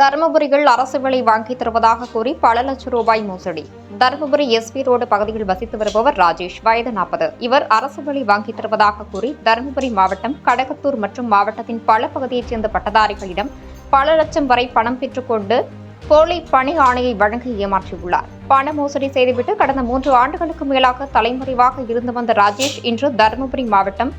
தருமபுரியில் அரசு விலை வாங்கி தருவதாக கூறி பல லட்சம் ரூபாய் மோசடி. தருமபுரி எஸ்பி ரோடு பகுதியில் வசித்து வருபவர் ராஜேஷ். வயது நாற்பது. இவர் அரசு வழி வாங்கி தருவதாக கூறி தருமபுரி மாவட்டம் கடகத்தூர் மற்றும் மாவட்டத்தின் பல பகுதியைச் சேர்ந்த பட்டதாரிகளிடம் பல லட்சம் வரை பணம் பெற்றுக்கொண்டு போலி பணி ஆணையை வழங்கி ஏமாற்றியுள்ளார். பண மோசடி செய்துவிட்டு கடந்த மூன்று ஆண்டுகளுக்கு மேலாக தலைமறைவாக இருந்து வந்த ராஜேஷ் இன்று தருமபுரி மாவட்டம்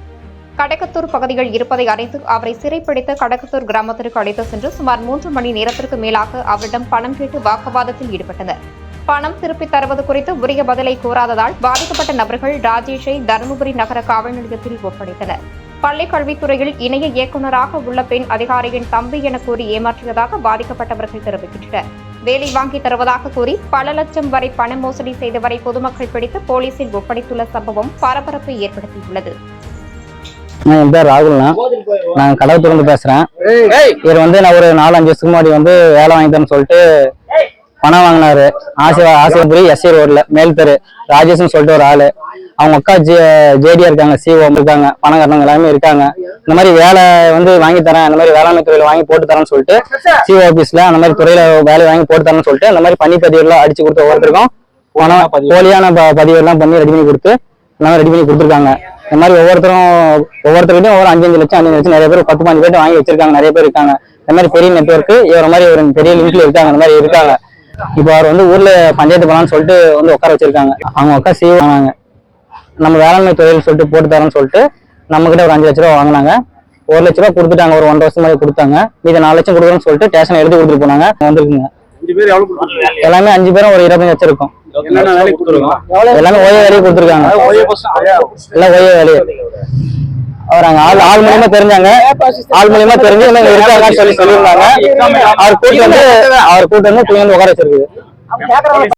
கடகத்தூர் பகுதியில் இருப்பதை அறிந்து அவரை சிறைப்பிடித்து கடகத்தூர் கிராமத்திற்கு அழைத்து சென்று சுமார் மூன்று மணி நேரத்திற்கு மேலாக அவரிடம் பணம் கேட்டு வாக்குவாதத்தில் ஈடுபட்டனர். பணம் திருப்பித் தருவது குறித்து உரிய பதிலை கூறாததால் பாதிக்கப்பட்ட நபர்கள் ராஜேஷை தருமபுரி நகர காவல் நிலையத்தில் ஒப்படைத்தனர். பள்ளிக் கல்வித்துறையில் இணைய இயக்குநராக உள்ள பெண் அதிகாரியின் தம்பி என கூறி ஏமாற்றியதாக பாதிக்கப்பட்டவர்கள் தெரிவிக்கின்றனர். வேலை வாங்கி தருவதாக கூறி பல லட்சம் வரை பண மோசடி செய்தவரை பொதுமக்கள் பிடித்து போலீசில் ஒப்படைத்துள்ள சம்பவம் பரபரப்பை ஏற்படுத்தியுள்ளது. என் பேர் ராகுல்ண்ணா. நான் கடவுத்தூர்ந்து பேசுறேன். இவர் வந்து நான் ஒரு நாலு அஞ்சு வருஷத்துக்கு முன்னாடி வந்து வேலை வாங்கி தரேன்னு சொல்லிட்டு பணம் வாங்கினாரு. ஆசை ஆசைபுரி எஸ்சி ரோட்ல. மேல் தெரு. ராஜேஷ்னு சொல்லிட்டு ஒரு ஆளு. அவங்க அக்கா ஜே ஜேடியா இருக்காங்க சிஓ இருக்காங்க பணம் கட்டணவங்க எல்லாமே இருக்காங்க. இந்த மாதிரி வேலை வந்து வாங்கி தரேன் இந்த மாதிரி வேளாண்மை துறையில வாங்கி போட்டு தரேன்னு சொல்லிட்டு சிஓ ஆபீஸ்ல அந்த மாதிரி துறையில வேலை வாங்கி போட்டு தரேன்னு சொல்லிட்டு அந்த மாதிரி பணி பதிவுலாம் அடிச்சு கொடுத்த ஒவ்வொருத்தருக்கும் பணம் போலியான ப- பதிவெல்லாம் பண்ணி ரெடி பண்ணி கொடுத்து எல்லாமே ரெடி பண்ணி கொடுத்துருக்காங்க. இந்த மாதிரி ஒவ்வொருத்தரும் ஒவ்வொருத்தருக்கிட்டையும் ஒவ்வொரு அஞ்சு அஞ்சு லட்சம் அஞ்சு லட்சம் நிறைய பேர் பத்து பாஞ்சு பேர் வாங்கி வச்சிருக்காங்க நிறைய பேர் இருக்காங்க. இந்த மாதிரி பெரிய நெட்ஒர்க் இவர் மாதிரி ஒரு பெரிய லிங்க்ல இருக்காங்க இந்த மாதிரி இருக்காங்க. இப்போ அவர் வந்து ஊர்ல பஞ்சாயத்து போலான்னு சொல்லிட்டு வந்து உட்கார வச்சிருக்காங்க. அவங்க உட்கார செய்ய வாங்கினாங்க. நம்ம வேளாண்மை தொழில் சொல்லிட்டு போட்டு தரேன்னு சொல்லிட்டு நம்ம கிட்ட ஒரு அஞ்சு லட்ச ரூபா வாங்கினாங்க. ஒரு லட்ச ரூபா கொடுத்துட்டாங்க ஒரு ஒன்றரை வருஷம் மாதிரி கொடுத்தாங்க. மீதி நாலு லட்சம் கொடுக்குறோம்னு சொல்லிட்டு ஸ்டேஷன் எழுதி கொடுத்துட்டு போனாங்க. வந்திருக்குங்க எல்லாமே அஞ்சு பேரும் ஒரு இருபத்தஞ்சு லட்சம் இருக்கும். என்னென்ன வேலைக்கு கொடுத்துருக்கோம் எல்லாமே ஓய்வு வேலையை கொடுத்துருக்காங்க எல்லாம் ஓய்வு வேலையை அவர் அங்க ஆள் ஆள் மூலியமா தெரிஞ்சாங்க ஆள் மூலியமா தெரிஞ்சு இவங்க இருக்காங்கன்னு சொல்லி சொல்லியிருந்தாங்க அவர் கூட்டு வந்து அவர் கூட்டு வந்து பிள்ளைங்க உட்கார வச்சிருக்கு